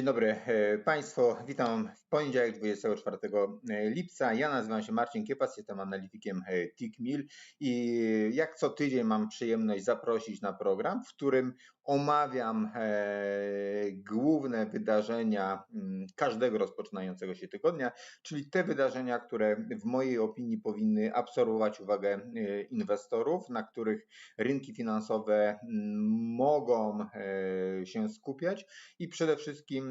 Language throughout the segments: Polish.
Dzień dobry e, Państwu, witam w poniedziałek 24 e, lipca. Ja nazywam się Marcin Kiepas, jestem analitykiem e, TICMIL i jak co tydzień mam przyjemność zaprosić na program, w którym omawiam główne wydarzenia mm, każdego rozpoczynającego się tygodnia, czyli te wydarzenia, które w mojej opinii powinny absorbować uwagę inwestorów, na których rynki finansowe mm, mogą się skupiać i przede wszystkim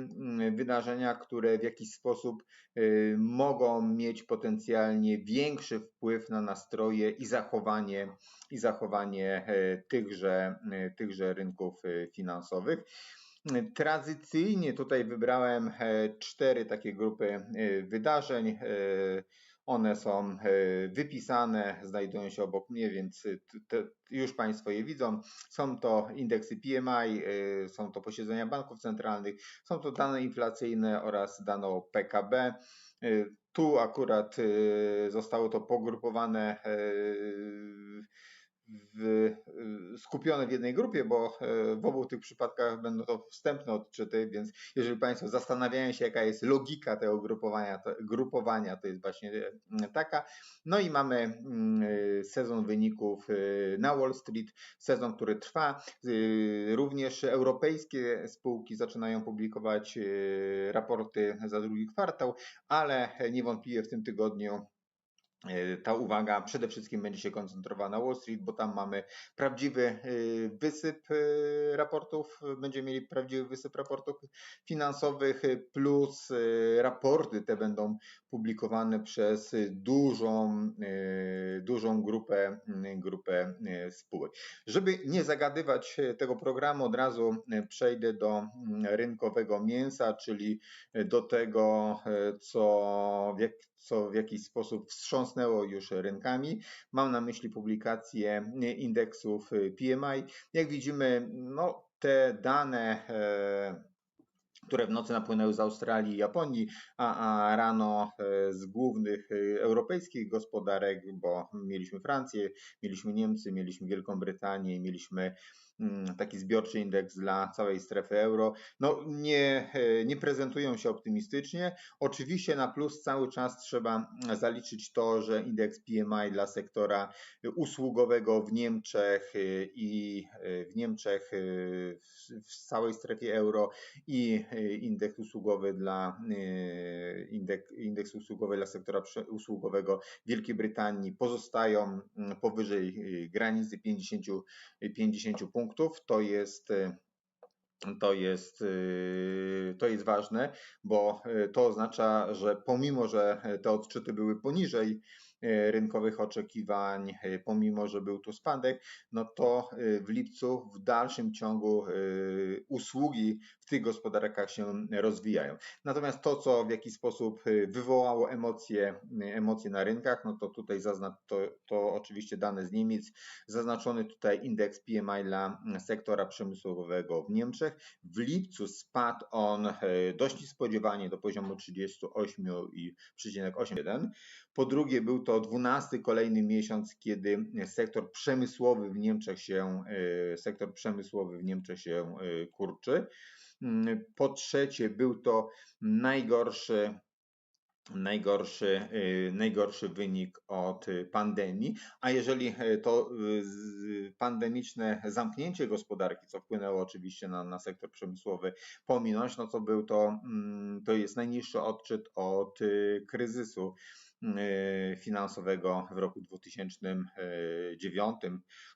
wydarzenia, które w jakiś sposób y, mogą mieć potencjalnie większy wpływ na nastroje i zachowanie, i zachowanie e, tychże, e, tychże rynków e, finansowych. Tradycyjnie tutaj wybrałem cztery takie grupy wydarzeń. One są e, wypisane, znajdują się obok mnie, więc już Państwo je widzą. Są to indeksy PMI, e, są to posiedzenia banków centralnych, są to dane inflacyjne oraz dane o PKB. E, tu akurat zostało to pogrupowane w, y, skupione w jednej grupie, bo e, w obu tych przypadkach będą to wstępne odczyty, więc jeżeli Państwo zastanawiają się, jaka jest logika tego grupowania, to, grupowania, to jest właśnie e, taka. No i mamy mm, e, sezon wyników na Wall Street, sezon, który trwa. Również europejskie spółki zaczynają publikować raporty za drugi kwartał, ale niewątpliwie w tym tygodniu ta uwaga przede wszystkim będzie się koncentrowała na Wall Street, bo tam mamy prawdziwy e, wysyp e, raportów, będziemy mieli prawdziwy wysyp raportów finansowych, plus raporty te będą publikowane przez dużą, dużą grupę, grupę spółek. Żeby nie zagadywać tego programu, od razu przejdę do rynkowego mięsa, czyli do tego, co, jak, co w jakiś sposób wstrząsnęło już rynkami. Mam na myśli publikację indeksów PMI. Jak widzimy, no, te dane e, które w nocy napłynęły z Australii i Japonii, a, a, rano e, z głównych e, europejskich gospodarek, bo mieliśmy Francję, mieliśmy Niemcy, mieliśmy Wielką Brytanię, mieliśmy taki zbiorczy indeks dla całej strefy euro, no nie, e, nie prezentują się optymistycznie. Oczywiście na plus cały czas trzeba zaliczyć to, że indeks PMI dla sektora usługowego w Niemczech e, i e, w Niemczech w całej strefie euro i indeks usługowy dla indeks, indeks usługowy dla sektora usługowego Wielkiej Brytanii. Pozostają mm, powyżej granicy 50, 50 punktów punktów. To jest y, to jest, y, to jest ważne, bo y, to oznacza, że pomimo, że te odczyty były poniżej rynkowych oczekiwań, e, pomimo że był tu spadek, no to e, w lipcu w dalszym ciągu usługi w tych gospodarkach się rozwijają. Natomiast to, co w jakiś sposób wywołało emocje, emocje na rynkach, no to tutaj zaznacz, to, to oczywiście dane z Niemiec, zaznaczony tutaj indeks PMI dla sektora przemysłowego w Niemczech. W lipcu spadł on dość niespodziewanie do poziomu 38,81. Po drugie, był to 12 kolejny miesiąc, kiedy sektor przemysłowy w Niemczech się, e, sektor przemysłowy w Niemczech się e, kurczy. Mm, po trzecie, był to najgorszy najgorszy, e, najgorszy wynik od pandemii, a jeżeli to pandemiczne zamknięcie gospodarki, co wpłynęło oczywiście na, na sektor przemysłowy, pominąć, no to był to, mm, to jest najniższy odczyt od kryzysu finansowego w roku 2009,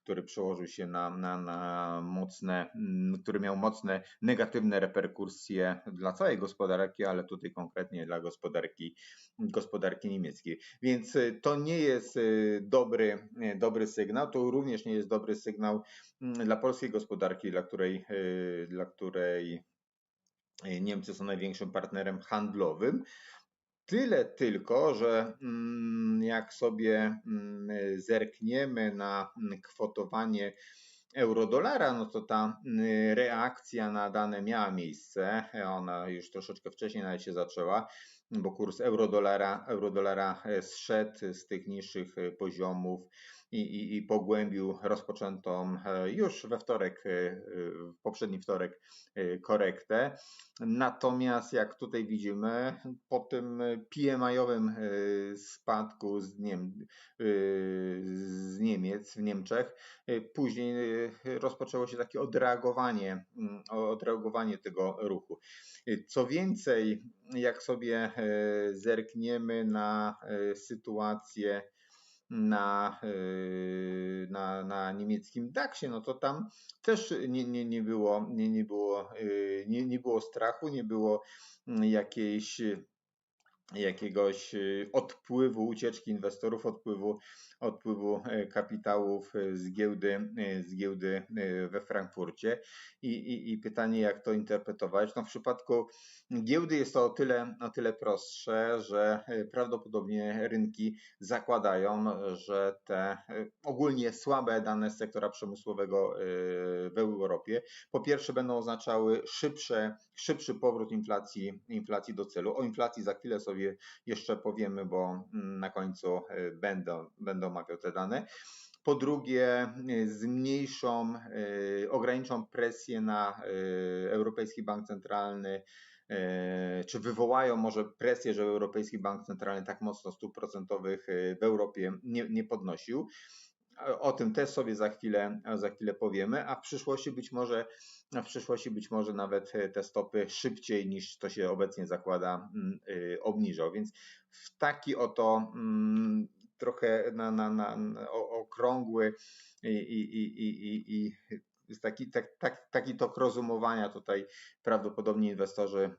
który przełożył się na, na, na mocne, mm, który miał mocne negatywne reperkusje dla całej gospodarki, ale tutaj konkretnie dla gospodarki, gospodarki niemieckiej. Więc y, to nie jest y, dobry, dobry sygnał, to również nie jest dobry sygnał mm, dla polskiej gospodarki, dla której, dla której Niemcy są największym partnerem handlowym. Tyle tylko, że mm, jak sobie mm, zerkniemy na mm, kwotowanie euro-dolara, no to ta reakcja na dane miała miejsce. Ona już troszeczkę wcześniej nawet się zaczęła, bo kurs euro-dolara, euro-dolara zszedł z tych niższych poziomów i, i, i pogłębił rozpoczętą już we wtorek, w poprzedni wtorek korektę. Natomiast jak tutaj widzimy, po tym PMI-owym spadku z, Niem z Niemiec w Niemczech, później rozpoczęło się takie odreagowanie, mm, odreagowanie tego ruchu. Co więcej, jak sobie e, zerkniemy na e, sytuację na, e, na, na niemieckim DAX-ie, no to tam też nie, nie, nie, było, nie, nie, było, nie, nie było strachu, nie było mm, jakiejś jakiegoś odpływu ucieczki inwestorów, odpływu odpływu e, kapitałów e, z giełdy, e, z giełdy we Frankfurcie. I, i, I, pytanie, jak to interpretować? No w przypadku giełdy jest to o tyle, o tyle prostsze, że prawdopodobnie rynki zakładają, że te ogólnie słabe dane z sektora przemysłowego w Europie po pierwsze będą oznaczały szybsze, szybszy powrót inflacji, inflacji do celu. O inflacji za chwilę sobie jeszcze powiemy, bo mm, na końcu będą, będą omawiał te dane. Po drugie, y, zmniejszą, y, ograniczą presję na Europejski Bank Centralny, czy wywołają może presję, że Europejski Bank Centralny tak mocno stóp procentowych w Europie nie, nie podnosił. O tym też sobie za chwilę, za chwilę powiemy, a w przyszłości być może w przyszłości być może nawet te stopy szybciej niż to się obecnie zakłada mm, obniżą. Więc w taki oto mm, trochę na, na, na, na okrągły i, i, i, i, i taki, tak, tak, taki tok rozumowania tutaj prawdopodobnie inwestorzy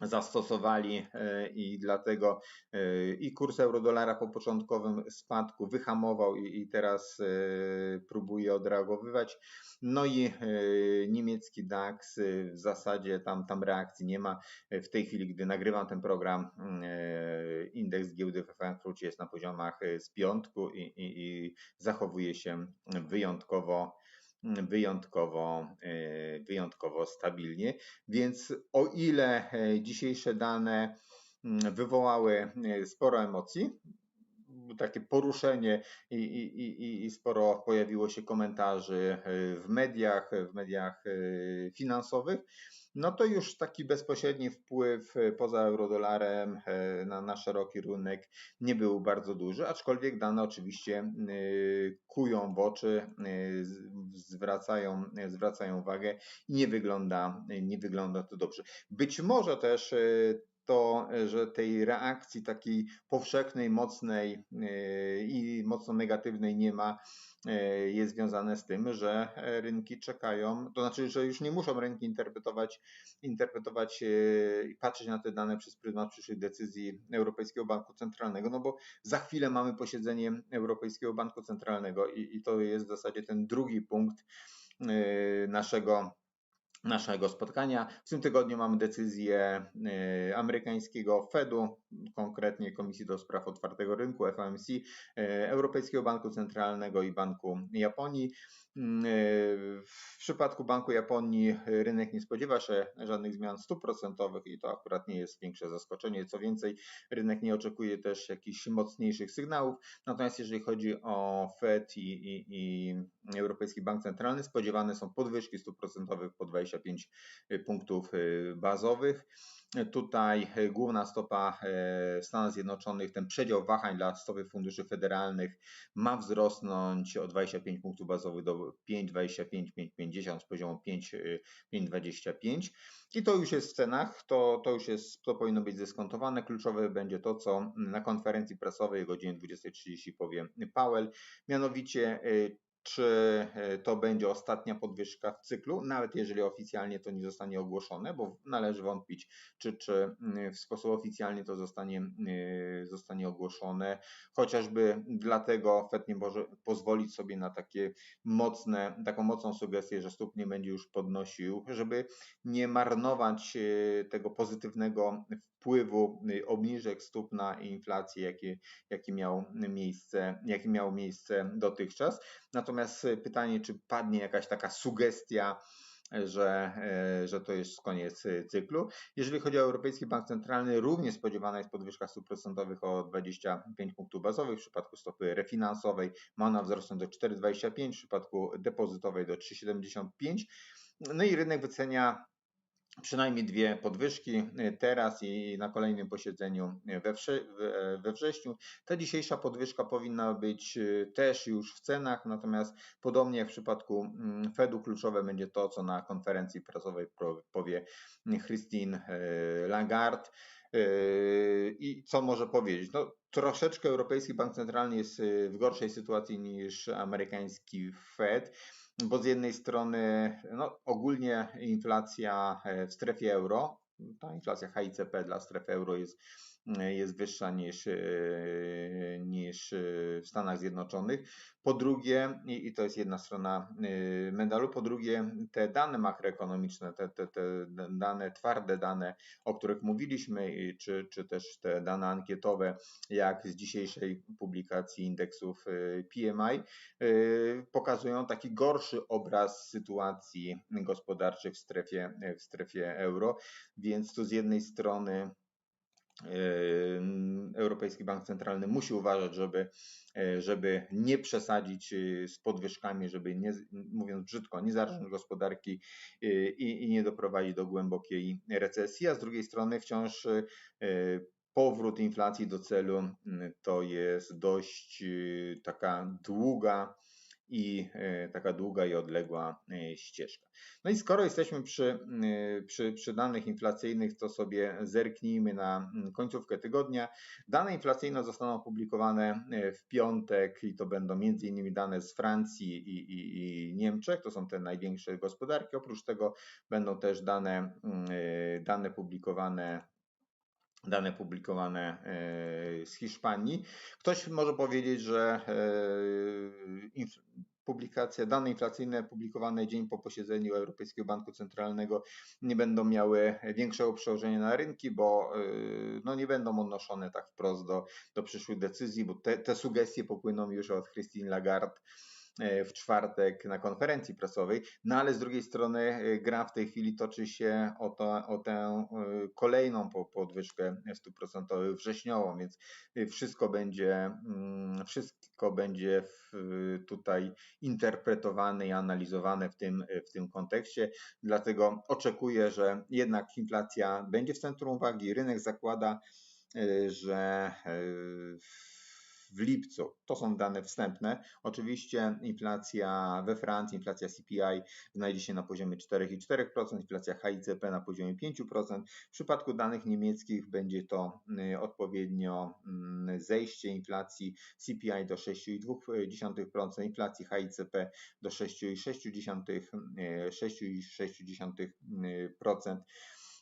zastosowali e, i dlatego e, i kurs euro-dolara po początkowym spadku wyhamował i teraz e, próbuje odreagowywać. No i niemiecki DAX w zasadzie tam, tam reakcji nie ma. W tej chwili, gdy nagrywam ten program, indeks giełdy we Frankfurcie jest na poziomach z piątku i, i, i zachowuje się wyjątkowo wyjątkowo, e, wyjątkowo stabilnie. Więc o ile e, dzisiejsze dane mm, wywołały e, sporo emocji, takie poruszenie i, i, i, sporo pojawiło się komentarzy w mediach, w mediach finansowych, no to już taki bezpośredni wpływ e, poza eurodolarem e, na, na szeroki rynek nie był bardzo duży, aczkolwiek dane oczywiście e, kują w oczy, zwracają, zwracają uwagę i nie wygląda, nie wygląda to dobrze. Być może też to, że tej reakcji takiej powszechnej, mocnej i mocno negatywnej nie ma E, jest związane z tym, że rynki czekają, to znaczy, że już nie muszą rynki interpretować, interpretować e, i patrzeć na te dane przez pryzmat przyszłych decyzji Europejskiego Banku Centralnego, no bo za chwilę mamy posiedzenie Europejskiego Banku Centralnego i, i to jest w zasadzie ten drugi punkt e, naszego naszego spotkania. W tym tygodniu mamy decyzję y, amerykańskiego Fedu, konkretnie Komisji do Spraw Otwartego Rynku, FOMC, y, Europejskiego Banku Centralnego i Banku Japonii. W przypadku Banku Japonii rynek nie spodziewa się żadnych zmian stóp procentowych i to akurat nie jest większe zaskoczenie. Co więcej, rynek nie oczekuje też jakichś mocniejszych sygnałów. Natomiast jeżeli chodzi o Fed i, i, i Europejski Bank Centralny, spodziewane są podwyżki stóp procentowych po 25 punktów bazowych. Tutaj e, główna stopa e, Stanów Zjednoczonych, ten przedział wahań dla stopy funduszy federalnych ma wzrosnąć o 25 punktów bazowych do 5,25, 5,50 z poziomu 5,25 i to już jest w cenach, to, to już jest, to powinno być zdyskontowane. Kluczowe będzie to, co na konferencji prasowej o godzinie 20.30 powie Powell, mianowicie e, czy e, to będzie ostatnia podwyżka w cyklu, nawet jeżeli oficjalnie to nie zostanie ogłoszone, bo należy wątpić, czy, czy w sposób oficjalny to zostanie, e, zostanie ogłoszone, chociażby dlatego Fed nie może pozwolić sobie na takie mocne, taką mocną sugestię, że stóp nie będzie już podnosił, żeby nie marnować e, tego pozytywnego wpływu y, obniżek stóp na inflację, jakie, jakie, miał miejsce, jakie miało miejsce dotychczas. Natomiast pytanie, czy padnie jakaś taka sugestia, że, e, że to jest koniec cyklu. Jeżeli chodzi o Europejski Bank Centralny, również spodziewana jest podwyżka stóp procentowych o 25 punktów bazowych w przypadku stopy refinansowej. Ma ona wzrosnąć do 4,25, w przypadku depozytowej do 3,75. No i rynek wycenia przynajmniej dwie podwyżki y, teraz i na kolejnym posiedzeniu we, we wrześniu. Ta dzisiejsza podwyżka powinna być y, też już w cenach, natomiast podobnie jak w przypadku mm, Fedu kluczowe będzie to, co na konferencji prasowej powie Christine y, Lagarde. I co może powiedzieć? No, troszeczkę Europejski Bank Centralny jest w gorszej sytuacji niż amerykański Fed bo z jednej strony no, ogólnie inflacja e, w strefie euro, ta inflacja HICP dla strefy euro jest jest wyższa niż, e, niż e, w Stanach Zjednoczonych. Po drugie, i to jest jedna strona e, medalu, po drugie te dane makroekonomiczne, te, te, te dane, twarde dane, o których mówiliśmy, czy, czy też te dane ankietowe, jak z dzisiejszej publikacji indeksów PMI, pokazują taki gorszy obraz sytuacji gospodarczej w strefie, w strefie euro, więc tu z jednej strony Europejski Bank Centralny musi uważać, żeby, e, żeby nie przesadzić e, z podwyżkami, żeby nie, mówiąc brzydko, nie zarażać gospodarki e, i, i nie doprowadzić do głębokiej recesji, a z drugiej strony wciąż powrót inflacji do celu to jest dość taka długa i e, taka długa i odległa e, ścieżka. No i skoro jesteśmy przy, e, przy, przy danych inflacyjnych, to sobie zerknijmy na mm, końcówkę tygodnia. Dane inflacyjne zostaną opublikowane w piątek i to będą innymi dane z Francji i, i, i Niemczech, to są te największe gospodarki. Oprócz tego będą też dane, mm, dane publikowane dane publikowane e, z Hiszpanii. Ktoś może powiedzieć, że e, publikacje, dane inflacyjne publikowane dzień po posiedzeniu Europejskiego Banku Centralnego nie będą miały większego przełożenia na rynki, bo e, no, nie będą odnoszone tak wprost do, do przyszłych decyzji, bo te, te sugestie popłyną już od Christine Lagarde w czwartek na konferencji prasowej, no ale z drugiej strony e, gra w tej chwili toczy się o, to, o tę e, kolejną podwyżkę stóp procentowych wrześniową, więc wszystko będzie, mm, wszystko będzie tutaj interpretowane i analizowane w tym, w tym kontekście, dlatego oczekuję, że jednak inflacja będzie w centrum uwagi, rynek zakłada, że w lipcu. To są dane wstępne. Oczywiście inflacja we Francji, inflacja CPI znajdzie się na poziomie 4,4%, inflacja HICP na poziomie 5%. W przypadku danych niemieckich będzie to y, odpowiednio mm, zejście inflacji CPI do 6,2%, inflacji HICP do 6,6%.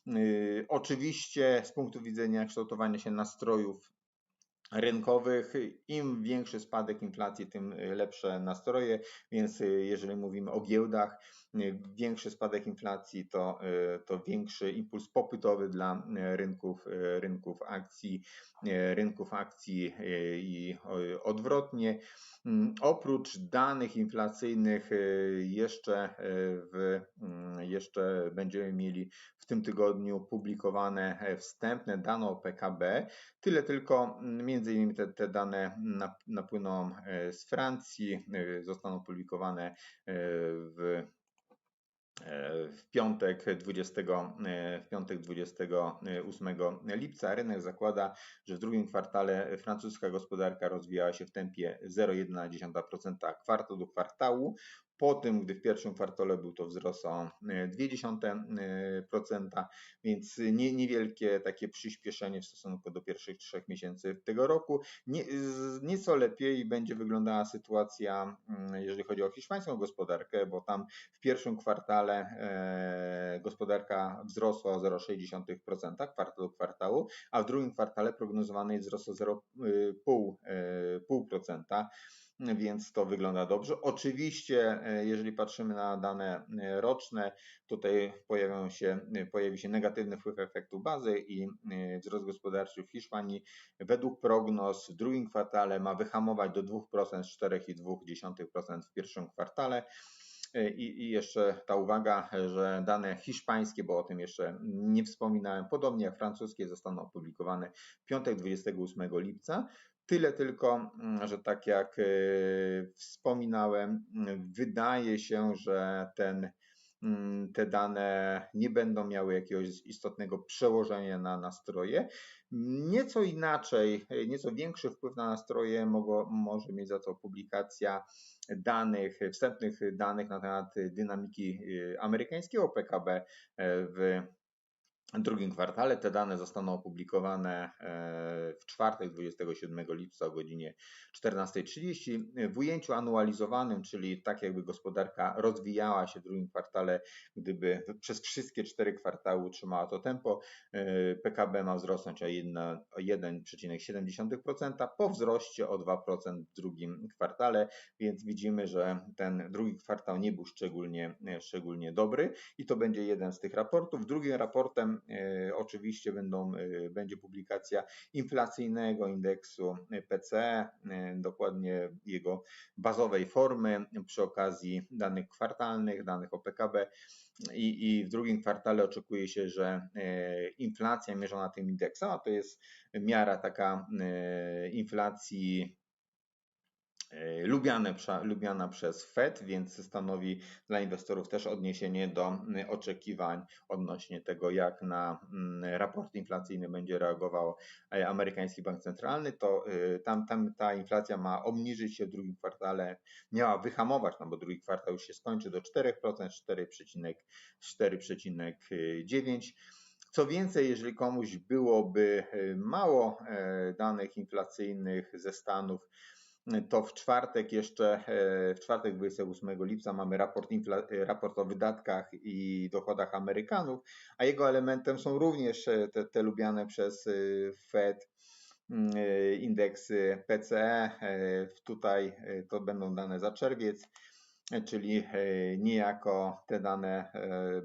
Y, oczywiście z punktu widzenia kształtowania się nastrojów rynkowych. Im większy spadek inflacji, tym lepsze nastroje, więc jeżeli mówimy o giełdach, większy spadek inflacji to, to większy impuls popytowy dla rynków, rynków akcji, rynków akcji i odwrotnie. Oprócz danych inflacyjnych jeszcze, w, jeszcze będziemy mieli w tym tygodniu publikowane wstępne dane o PKB. Tyle tylko między innymi te, te dane napłyną z Francji, zostaną publikowane w w piątek, 20, w piątek 28 lipca. Rynek zakłada, że w drugim kwartale francuska gospodarka rozwijała się w tempie 0,1% kwartał do kwartału, po tym, gdy w pierwszym kwartale był to wzrost o 0,2%, e, więc nie, niewielkie takie przyspieszenie w stosunku do pierwszych trzech miesięcy tego roku. Nie, nieco lepiej będzie wyglądała sytuacja, mm, jeżeli chodzi o hiszpańską gospodarkę, bo tam w pierwszym kwartale e, gospodarka wzrosła o 0,6% kwartał do kwartału, a w drugim kwartale prognozowany jest wzrost o 0,5% więc to wygląda dobrze. Oczywiście, e, jeżeli patrzymy na dane e, roczne, tutaj pojawią się, e, pojawi się negatywny wpływ efektu bazy i wzrost gospodarczy w Hiszpanii według prognoz w drugim kwartale ma wyhamować do 2% z 4,2% w pierwszym kwartale. I, I, jeszcze ta uwaga, że dane hiszpańskie, bo o tym jeszcze nie wspominałem, podobnie jak francuskie, zostaną opublikowane piątek 28 lipca. Tyle tylko, mm, że tak jak e, wspominałem, wydaje się, że ten Mm, te dane nie będą miały jakiegoś istotnego przełożenia na nastroje. Nieco inaczej, nieco większy wpływ na nastroje mogło, może mieć za to publikacja danych, wstępnych danych na temat dynamiki y, amerykańskiego PKB w drugim kwartale. Te dane zostaną opublikowane e, w czwartek 27 lipca o godzinie 14.30. W ujęciu anualizowanym, czyli tak jakby gospodarka rozwijała się w drugim kwartale, gdyby przez wszystkie cztery kwartały utrzymała to tempo, e, PKB ma wzrosnąć o 1,7% po wzroście o 2% w drugim kwartale, więc widzimy, że ten drugi kwartał nie był szczególnie, szczególnie dobry i to będzie jeden z tych raportów. Drugim raportem oczywiście będą, e, będzie publikacja inflacyjnego indeksu PCE, e, dokładnie jego bazowej formy przy okazji danych kwartalnych, danych o PKB. I, I w drugim kwartale oczekuje się, że inflacja mierzona tym indeksem, a to jest miara taka inflacji E, lubiane, lubiana przez Fed, więc stanowi dla inwestorów też odniesienie do oczekiwań odnośnie tego, jak na raport inflacyjny będzie reagował e, amerykański bank centralny, to e, tam, tam ta inflacja ma obniżyć się w drugim kwartale, miała wyhamować, no bo drugi kwartał już się skończy do 4%, 4,9%. Co więcej, jeżeli komuś byłoby mało danych inflacyjnych ze Stanów, to w czwartek jeszcze, e, w czwartek 28 lipca mamy raport, raport o wydatkach i dochodach Amerykanów, a jego elementem są również e, te, te lubiane przez e, Fed mm, indeksy PCE. Tutaj to będą dane za czerwiec czyli niejako te dane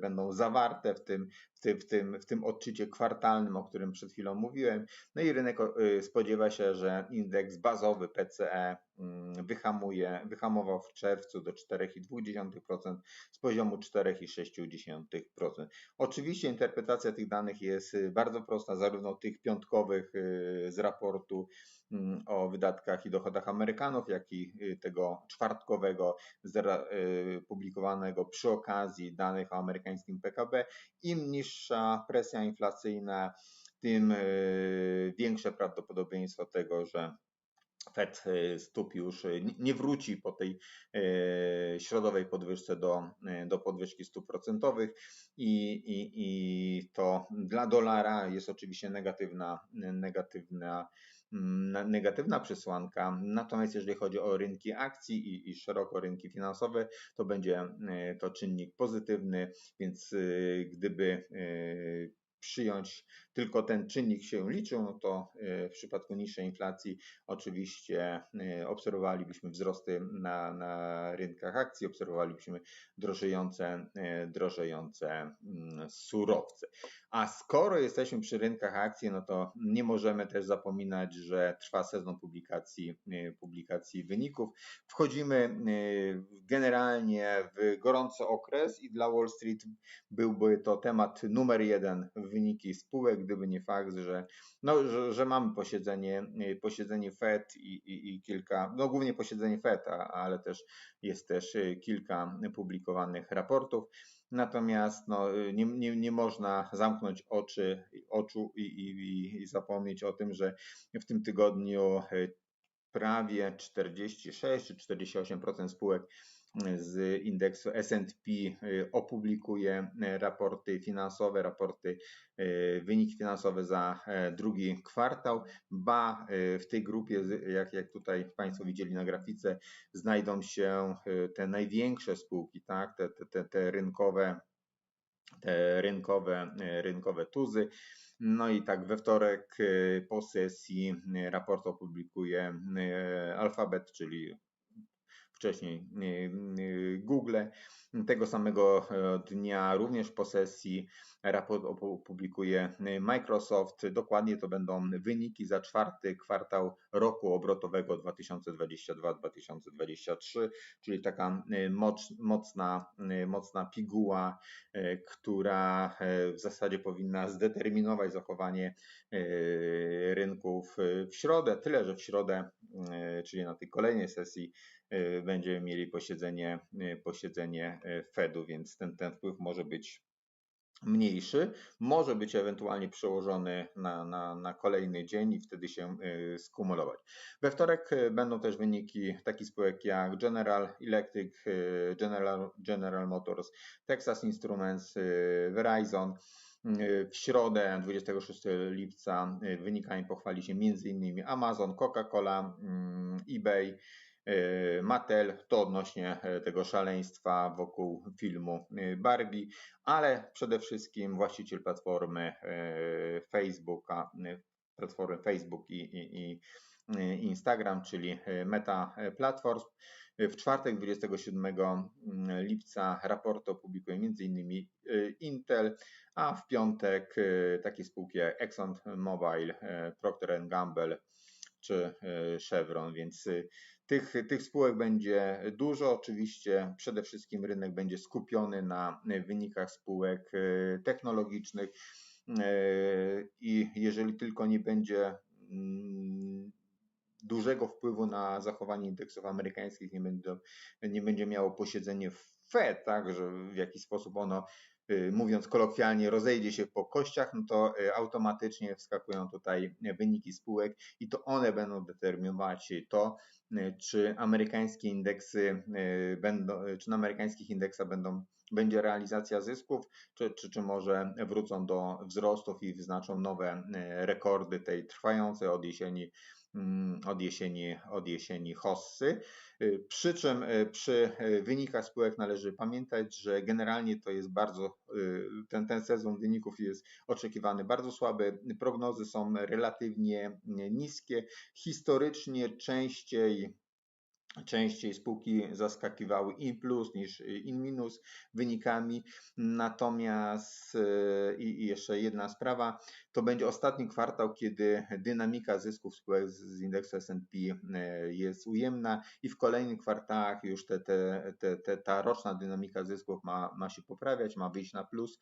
będą zawarte w tym, w tym, w tym, odczycie kwartalnym, o którym przed chwilą mówiłem. No i rynek spodziewa się, że indeks bazowy PCE Mm, wyhamuje, wyhamował w czerwcu do 4,2% z poziomu 4,6%. Oczywiście interpretacja tych danych jest y, bardzo prosta, zarówno tych piątkowych y, z raportu mm, o wydatkach i dochodach Amerykanów, jak i y, tego czwartkowego publikowanego przy okazji danych o amerykańskim PKB. Im niższa presja inflacyjna, tym większe prawdopodobieństwo tego, że Fed e, stóp już e, nie wróci po tej e, środowej podwyżce do, do podwyżki stóp procentowych i, i, i to dla dolara jest oczywiście negatywna, negatywna negatywna przesłanka. Natomiast jeżeli chodzi o rynki akcji i, i, szeroko rynki finansowe, to będzie to czynnik pozytywny, więc gdyby przyjąć tylko ten czynnik się liczył, no to e, w przypadku niższej inflacji oczywiście e, obserwowalibyśmy wzrosty na, na rynkach akcji, obserwowalibyśmy drożejące, e, drożejące mm, surowce. A skoro jesteśmy przy rynkach akcji, no to nie możemy też zapominać, że trwa sezon publikacji, publikacji wyników. Wchodzimy generalnie w gorący okres i dla Wall Street byłby to temat numer jeden wyniki spółek, gdyby nie fakt, że, no, że, że mamy posiedzenie, posiedzenie Fed i, i, i, kilka, no głównie posiedzenie Fed, ale też jest też kilka publikowanych raportów. Natomiast no, nie, nie, nie można zamknąć oczy, oczu i, i, i zapomnieć o tym, że w tym tygodniu prawie 46 czy 48% spółek z indeksu S&P y, opublikuje y, raporty finansowe, raporty, y, wyniki finansowe za e, drugi kwartał. Ba, w tej grupie, jak, jak tutaj Państwo widzieli na grafice, znajdą się te największe spółki, tak? te, te, te rynkowe, te rynkowe, rynkowe tuzy. No i tak we wtorek po sesji raport opublikuje Alphabet, czyli wcześniej Google. Tego samego dnia również po sesji raport opublikuje Microsoft. Dokładnie to będą wyniki za czwarty kwartał roku obrotowego 2022-2023, czyli taka mocna, mocna piguła, która w zasadzie powinna zdeterminować zachowanie rynków w środę. Tyle, że w środę, czyli na tej kolejnej sesji, będziemy mieli posiedzenie, posiedzenie Fedu, więc ten, ten wpływ może być mniejszy, może być ewentualnie przełożony na, na, na, kolejny dzień i wtedy się y, skumulować. We wtorek y, będą też wyniki takich spółek jak General Electric, y, General, General Motors, Texas Instruments, Verizon. W środę 26 lipca wynikami pochwali się m.in. Amazon, Coca-Cola, mm, eBay, Mattel, to odnośnie e, tego szaleństwa wokół filmu e, Barbie, ale przede wszystkim właściciel platformy Facebooka, platformy Facebook i, i, i Instagram, czyli Meta Platforms. W czwartek 27 mm, lipca raport opublikuje m.in. Intel, a w piątek takie spółki jak ExxonMobil, Procter Gamble czy Chevron, więc tych, tych spółek będzie dużo. Oczywiście przede wszystkim rynek będzie skupiony na wynikach spółek e, technologicznych e, i jeżeli tylko nie będzie mm, dużego wpływu na zachowanie indeksów amerykańskich, nie będzie, nie będzie miało posiedzenie Fed, tak, że w jakiś sposób ono mówiąc kolokwialnie, rozejdzie się po kościach, no to y, automatycznie wskakują tutaj wyniki spółek i to one będą determinować to, y, czy amerykańskie indeksy będą, czy na amerykańskich indeksach będą, będzie realizacja zysków, czy, czy, czy może wrócą do wzrostów i wyznaczą nowe rekordy tej trwającej od jesieni Mm, od jesieni, od jesieni hossy. Y, przy czym y, przy y, wynikach spółek należy pamiętać, że generalnie to jest bardzo, ten, ten sezon wyników jest oczekiwany bardzo słaby. Prognozy są relatywnie niskie. Historycznie częściej Częściej spółki zaskakiwały in plus niż in minus wynikami. Natomiast e, i jeszcze jedna sprawa, to będzie ostatni kwartał, kiedy dynamika zysków spółek z indeksu S&P e, jest ujemna i w kolejnych kwartałach już te, te, te, te, ta roczna dynamika zysków ma, ma się poprawiać, ma wyjść na plus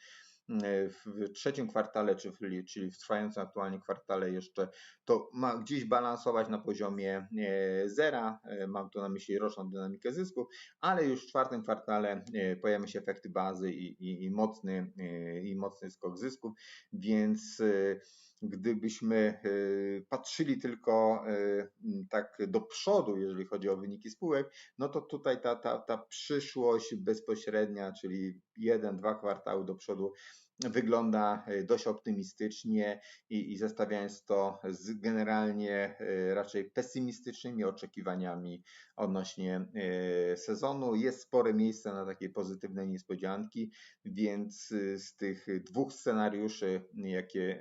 w trzecim kwartale, czyli w trwającym aktualnie kwartale jeszcze, to ma gdzieś balansować na poziomie e, zera, e, mam tu na myśli roczną dynamikę zysków, ale już w czwartym kwartale pojawią się efekty bazy i, i, i, mocny, i mocny skok zysków, więc gdybyśmy patrzyli tylko tak do przodu, jeżeli chodzi o wyniki spółek, no to tutaj ta, ta, ta przyszłość bezpośrednia, czyli jeden, dwa kwartały do przodu wygląda e, dość optymistycznie i, i zestawiając to z generalnie e, raczej pesymistycznymi oczekiwaniami odnośnie e, sezonu, jest spore miejsce na takie pozytywne niespodzianki, więc z tych dwóch scenariuszy, jakie,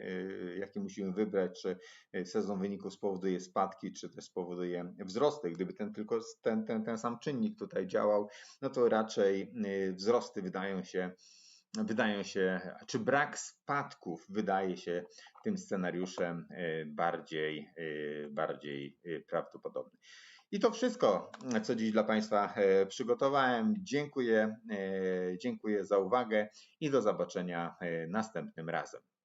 jakie musimy wybrać, czy sezon wyników spowoduje spadki, czy też spowoduje wzrosty, gdyby ten tylko ten, ten, ten sam czynnik tutaj działał, no to raczej wzrosty wydają się wydają się, czy brak spadków wydaje się tym scenariuszem e, bardziej, e, bardziej e, prawdopodobny. I to wszystko, co dziś dla Państwa przygotowałem. Dziękuję, dziękuję za uwagę i do zobaczenia następnym razem.